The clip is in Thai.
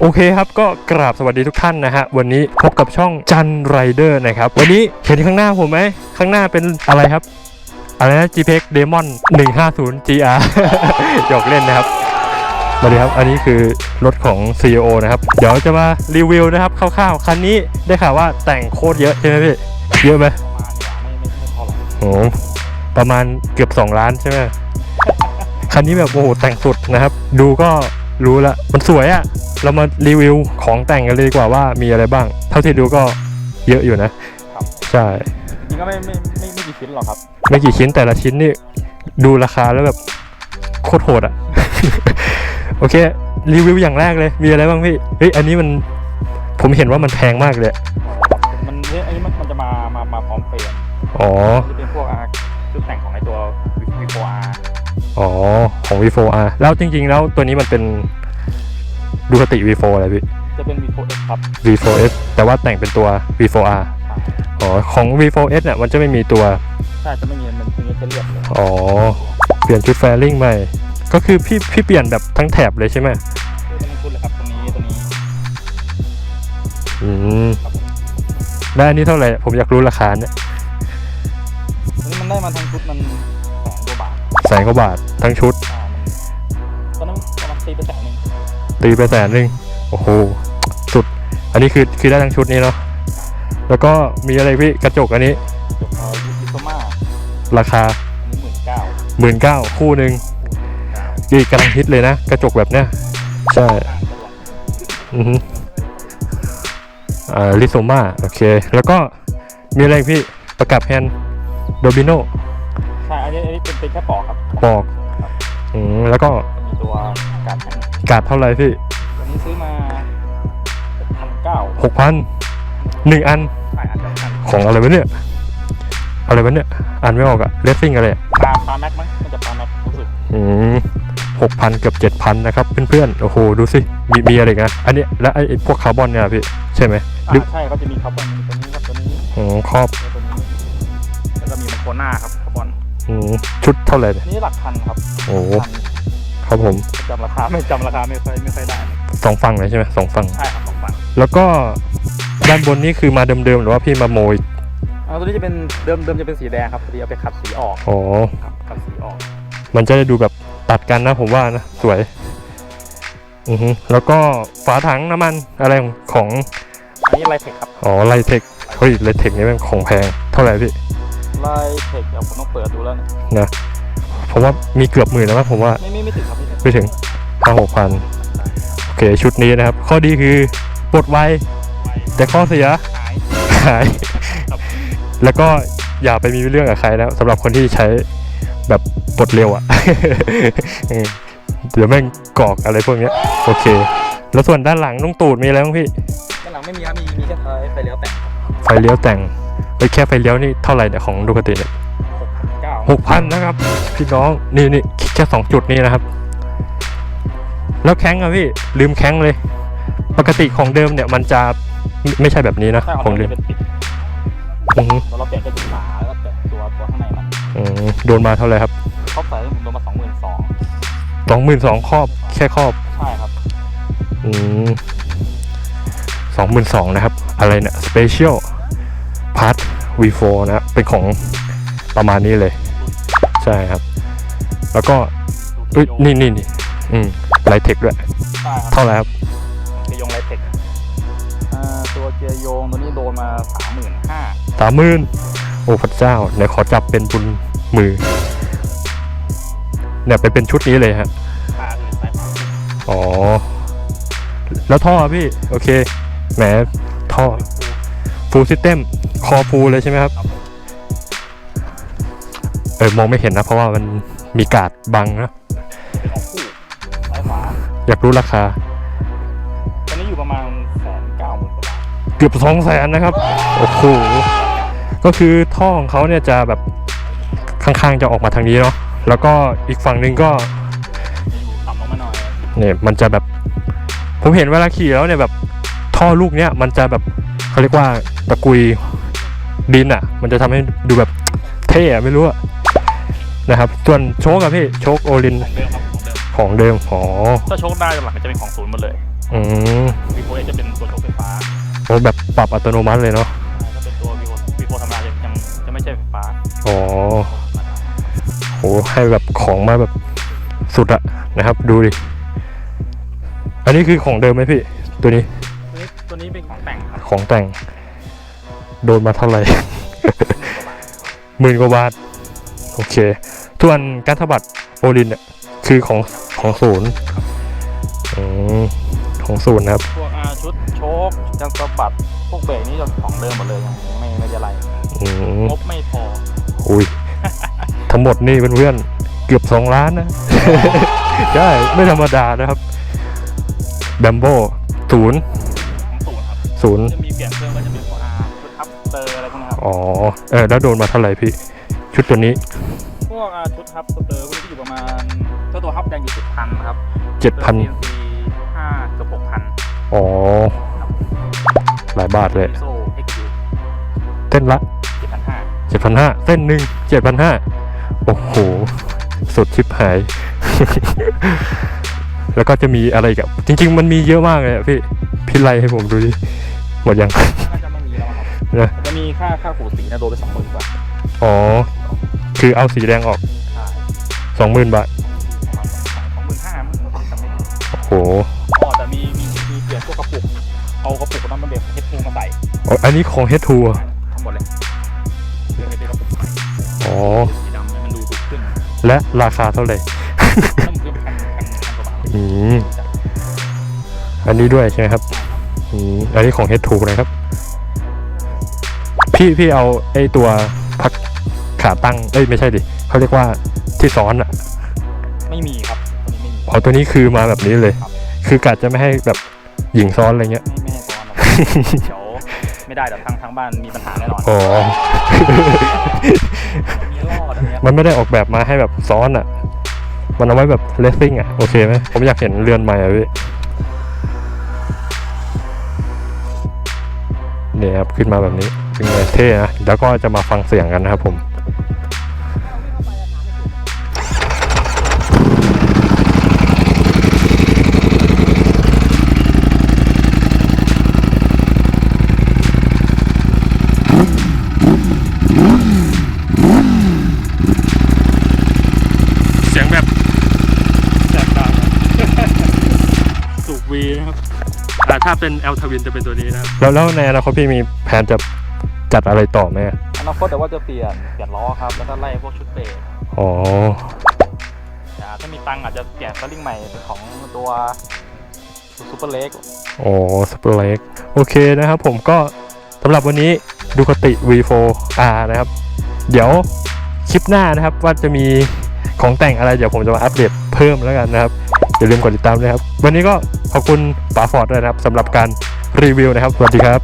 โอเคครับก็กราบสวัสดีทุกท่านนะฮะวันนี้พบกับช่องจันไรเดอร์นะครับวันนี้เห็นข้างหน้าผมไหมข้างหน้าเป็นอะไรครับอะไรนะ GPX Demon 150 GR หยอกเล่นนะครับสวัสดีครับอันนี้คือรถของ CEO นะครับเดี๋ยวจะมารีวิวนะครับคร่าวๆคันนี้ได้ข่าวว่าแต่งโคตรเยอะใช่ไหมพี่เยอะไหมโอ้ประมาณเกือบ 2 ล้านใช่ไหมคันนี้แบบโอ้โหแต่งสุดนะครับ ดูก็ รู้ละมันสวยอะเรามารีวิวของแต่งกันเลยดีกว่าว่ามีอะไรบ้าง เท่าที่ดูก็เยอะอยู่นะใช่จริงๆก็ไม่ไม่ไม่ไม่กี่ชิ้นหรอกครับ ไม่กี่ชิ้นแต่ละชิ้นนี่ดูราคาแล้วแบบโคตรโหดอะโอเค รีวิวอย่างแรกเลย มีอะไรบ้างพี่เฮ้ยอันนี้มันผมเห็นว่ามันแพงมากเลยอะมันเนี่ยอันนี้มันมันจะมามามาพร้อมเฟรมอ๋อจะเป็นพวกอาชุดแต่งของไอตัว V4 R อ๋อ ของ V4R แล้วจริงๆ แล้วตัวนี้มันเป็นดูคติ V4 อะไรพี่ จะเป็น V4S ครับ V4S แต่ว่าแต่งเป็นตัว V4R อ๋อ ของ V4S เนี่ยมันจะไม่มีตัว ใช่ จะไม่มี มันตรงนี้จะเรียบเลยอ๋อ เปลี่ยนชุดแฟริ่งใหม่ ก็คือพี่พี่เปลี่ยนแบบทั้งแถบเลยใช่ไหมคือเป็นชุดเลยครับตรงนี้ตรงนี้ อืมได้อันนี้เท่าไหร่ ผมอยากรู้ราคาเนี่ยตรงนี้มันได้มาทั้งชุดมันแสนกว่าบาท แสนกว่าบาททั้งชุดอ่ามันตอนนั้นประมาณตีไปแสนหนึ่งตีไปแสนหนึ่งโอ้โหสุด อันนี้คือคือได้ทั้งชุดนี้เนาะแล้วก็มีอะไรพี่กระจกอันนี้ เอ่อยูซิโซมาราคาอันนี้หมื่นเก้าหมื่นเก้าคู่หนึ่งนี่กำลังฮิตเลยนะ กระจกแบบเนี้ยใช่อือฮึอ่าลิโซมาโอเค แล้วก็มีอะไรอีกพี่ประกับแฮนด์โดบิโนใช่ อันนี้อันนี้เป็นเป็นแค่ปอกครับปอกอืมแล้วก็มีตัวการแข่งกาดเท่าไหร่พี่วันนี้ซื้อมาพันเก้าหกพันหนึ่งอันขายอันละพันของอะไรวะเนี่ยอะไรวะเนี่ยอ่านไม่ออกอะเลสซิ่งอะไรอะปลาปลาแม็กมั้งมันจะปลาแม็กรู้สึกอืมหกพันเกือบเจ็ดพันนะครับเพื่อนๆโอ้โหดูสิมีมีอะไรอีกนะอันนี้แล้วไอ้ไอ้พวกคาร์บอนเนี่ยพี่ใช่ไหมหรืออ่าใช่เขาจะมีคาร์บอนมีตัวนี้ครับตัวนี้อ๋อครอบตัวนี้แล้วก็มีมันโคน่าครับคาร์บ อนอืมชุดเท่าไหร่เนี่ยนี่หลักพันครับโอ้โหพันครับผมจำราคาไม่จำราคาไม่ค่อยไม่ค่อยได้สองฝั่งเลยใช่ไหมสองฝั่งใช่ครับสองพันแล้วก็ด้านบนนี่คือมาเดิมๆหรือว่าพี่มาโมยอ่าตัวนี้จะเป็นเดิมเดิมจะเป็นสีแดงครับพอดีเอาไปขัดสีออกอ๋อครับขัดสีออก มันจะได้ดูแบบตัดกันนะผมว่านะสวยอือฮึแล้วก็ฝาถังน้ำมันอะไรของอันนี้ไลเทคครับอ๋อไลเทคเฮ้ยไลเทคนี่เป็นของแพงเท่าไหร่พี่ ไลเทคเดี๋ยวผมต้องเปิดดูแล้วเนี่ยนะผมว่ามีเกือบหมื่นแล้วมั้งผมว่าไม่ไม่ไม่ถึงครับไม่ถึงไม่ถึงห้าหกพันโอเคชุดนี้นะครับ ข้อดีคือปลดไวแต่ข้อเสียหายหายครับแล้วก็อย่าไปมีเรื่องกับใครนะสำหรับคนที่ใช้แบบปลดเร็วอะ่ะอืมเดี๋ยวแม่งกรอกอะไรพวกเนี้ยโอเค แล้วส่วนด้านหลังต้องตูดมีอะไรบ้างพี่ด้านหลังไม่มีครับมีมีแค่ไฟไฟเลี้ยวแต่งครับไฟเลี้ยวแต่ง ไปแค่ไฟเลี้ยวนี่เท่าไหร่เนี่ยของดูคติเนี่ยหกพันเก้าหกพันนะครับพี่น้องนี่นี่แค่สองจุดนี้นะครับ แล้วแข้งอะพี่ลืมแข้งเลย ปกติของเดิมเนี่ยมันจะไม่ไม่ใช่แบบนี้นะใช่ขขอองงเดิเดิมมเป็นติดอือฮึแล้วเราเปลี่ยนเป็นฝาแล้วก็เปลี่ยนตัวตัวข้างในมันอืมโดนมาเท่าไหร่ครับเขาใส่ให้ผมโดนมาสองหมื่นสองสองหมื่นสองครอบแค่ครอบใช่ครับอืมสองหมื่นสองนะครับ อะไรเนี่ย Special Part V4 นะเป็นของประมาณนี้เลย ใช่ครับ แล้วก็เอ้ยนี่นี่นี่อืมไลเทคด้วย ใช่ครับเท่าไหร่ครับ เกียร์ยงไลเทคอ่าตัวเกียร์โยงตัวนี้โดนมาสามหมื่นห้าสามหมื่นโอ้พระเจ้าไหนขอจับเป็นบุญมือ เนี่ยไปเป็นชุดนี้เลยฮะตาคือสายฟ้าอ๋อ แล้วท่อพี่ โอเค แหมท่อฟูลซิสเต็ม คอฟูเลยใช่ไหมครับครับผมเออมองไม่เห็นนะ เพราะว่ามันมีกาดบังนะเป็นของคู่สายฟ้าอยากรู้ราคา ตอนนี้อยู่ประมาณแสนเก้าหมื่นกว่าบาท เกือบสองแสนนะครับ โอ้โห ก็คือท่อของเขาเนี่ยจะแบบข้างๆจะออกมาทางนี้เนาะ แล้วก็อีกฝั่งหนึ่งก็จะอยู่ต่ำลงมาหน่อย เนี่ยมันจะแบบ ผมเห็นเวลาขี่แล้วเนี่ยแบบท่อลูกเนี้ยมันจะแบบเขาเรียกว่าตะกุย ดินอะ มันจะทำให้ดูแบบเท่อะไม่รู้อะนะครับ ส่วนโชคอะพี่โชคโอลินของเดิมครับของเดิมของเดิมอ๋อถ้าโชคได้หลังจะเป็นของศูนย์หมดเลยอืมวีโฟจะเป็นตัวโชว์ไฟฟ้าโอ้แบบปรับอัตโนมัติเลยเนาะถ้าเป็นตัววีโฟวีโฟธรรมดาจะยังจะไม่ใช่ไฟฟ้าอ๋อโหให้แบบของมาแบบสุดอะนะครับ ดูดิอันนี้คือของเดิมไหมพี่ ตัวนี้ ตัวนี้ตัวนี้เป็นของแต่งครับของแต่ง โดนมาเท่าไหร่หมื่นกว่าบาท โอเคส่วนการถบัดโอลินเนี่ยคือของของศูนย์อืมของศูนย์นะครับ พวกอาชุดโชคจังสะบัดพวกเบรกนี่จะของเดิมหมดเลยยังไม่ไม่จะไรอืมงบไม่พออุ้ย ทั้งหมดนี่เพื่อนๆเกือบสองล้านนะใช่ไม่ธรรมดานะครับแบมโบศูนย์ของศูนย์ครับศูนย์ จะมีเปลี่ยนเอะไรพวกนี้ครับอ๋อ เออแล้วโดนมาเท่าไหร่พี่ ชุดตัวนี้ พวกอาชุดทับเตอร์พวกนี้อยู่ประมาณเจ้าตัวฮับแดงอยู่เจ็ดพันครับเจ็ดพันซีห้าเกับหกพันอ๋อ หลายบาทเลย โซ่เอ็กซ์ยูเต้นละเจ็ดพันห้าเจ็ดพันห้าเส้นหนึ่งเจ็ดพันห้าโอ้โห สุดชิบหาย แล้วก็จะมีอะไรอีกับ จริง ๆ มันมีเยอะมากเลยอะพี่ พี่ไล่ให้ผมดูดิ หมดยัง น่าจะ นะจะมีค่าค่าขูดสีนะโดนไปสองหมื่นกว่าอ๋อ คือเอาสีแดงออกใช่สองหมื่นบาทสองหมื่นห้ามันจำไม่ได้โอ้โหอ๋อแต่มีมีมีเปลี่ยนพวกกระปุก เอากระปุกนั้นมาเบรกเฮดทูมาใส่อ๋ออันนี้ของ Head to อะทั้งหมดเลยเปลี่ยนเป็นกระปุกใหม่อ๋อ สีดำให้มันดูถูกขึ้นและราคาเท่าไหร่น้ำเกลือพันพันพันกว่าบาทอืม อันนี้ด้วยใช่ไหมครับอืมอันนี้ของ Head to นะครับ พี่พี่เอาไอตัวพักขาตั้งเอ้ยไม่ใช่ดิเขาเรียกว่าที่ซ้อนอะไม่มีครับตัวนี้ไม่มี อ๋อตัวนี้คือมาแบบนี้เลย ครับ คือกะจะไม่ให้แบบหญิงซ้อนอะไรเงี้ย ไม่ไม่ให้ซ้อนนะเดี๋ยวไม่ได้เดี๋ยวทางทางบ้านมีปัญหาแน่นอนอ๋อ มีรอดอันเนี้ยมันไม่ได้ออกแบบมาให้แบบซ้อนอะ่ะมันเอาไว้แบบเลสซิ่งอะโอเคไหมผมอยากเห็นเรือนใหม่อะพี่ เนี่ยครับขึ้นมาแบบนี้เป็นไงเท่นะแล้วก็จะมาฟังเสียงกันนะครับผม ถ้าเป็น L ทวินจะเป็นตัวนี้นะครับแล้วแล้วในอนาคตพี่มีแผนจะจัดอะไรต่อไหมอะอนาคตแต่ว่าจะเปลี่ยนเปลี่ยนล้อครับ แล้วก็ไล่พวกชุดเบรกอ๋อแต่ถ้ามีตังค์อาจจะเปลี่ยนสลิงใหม่เป็นของตัวซูเปอร์เล็กโอ้สเปรเล็กโอเคนะครับผมก็สำหรับวันนี้ดูคติ V4R นะครับ เดี๋ยวคลิปหน้านะครับว่าจะมีของแต่งอะไรเดี๋ยวผมจะมาอัปเดตเพิ่มแล้วกันนะครับ อย่าลืมกดติดตามด้วยครับ วันนี้ก็ขอบคุณป๋าฟอร์ดด้วยนะครับสำหรับการรีวิวนะครับ สวัสดีครับ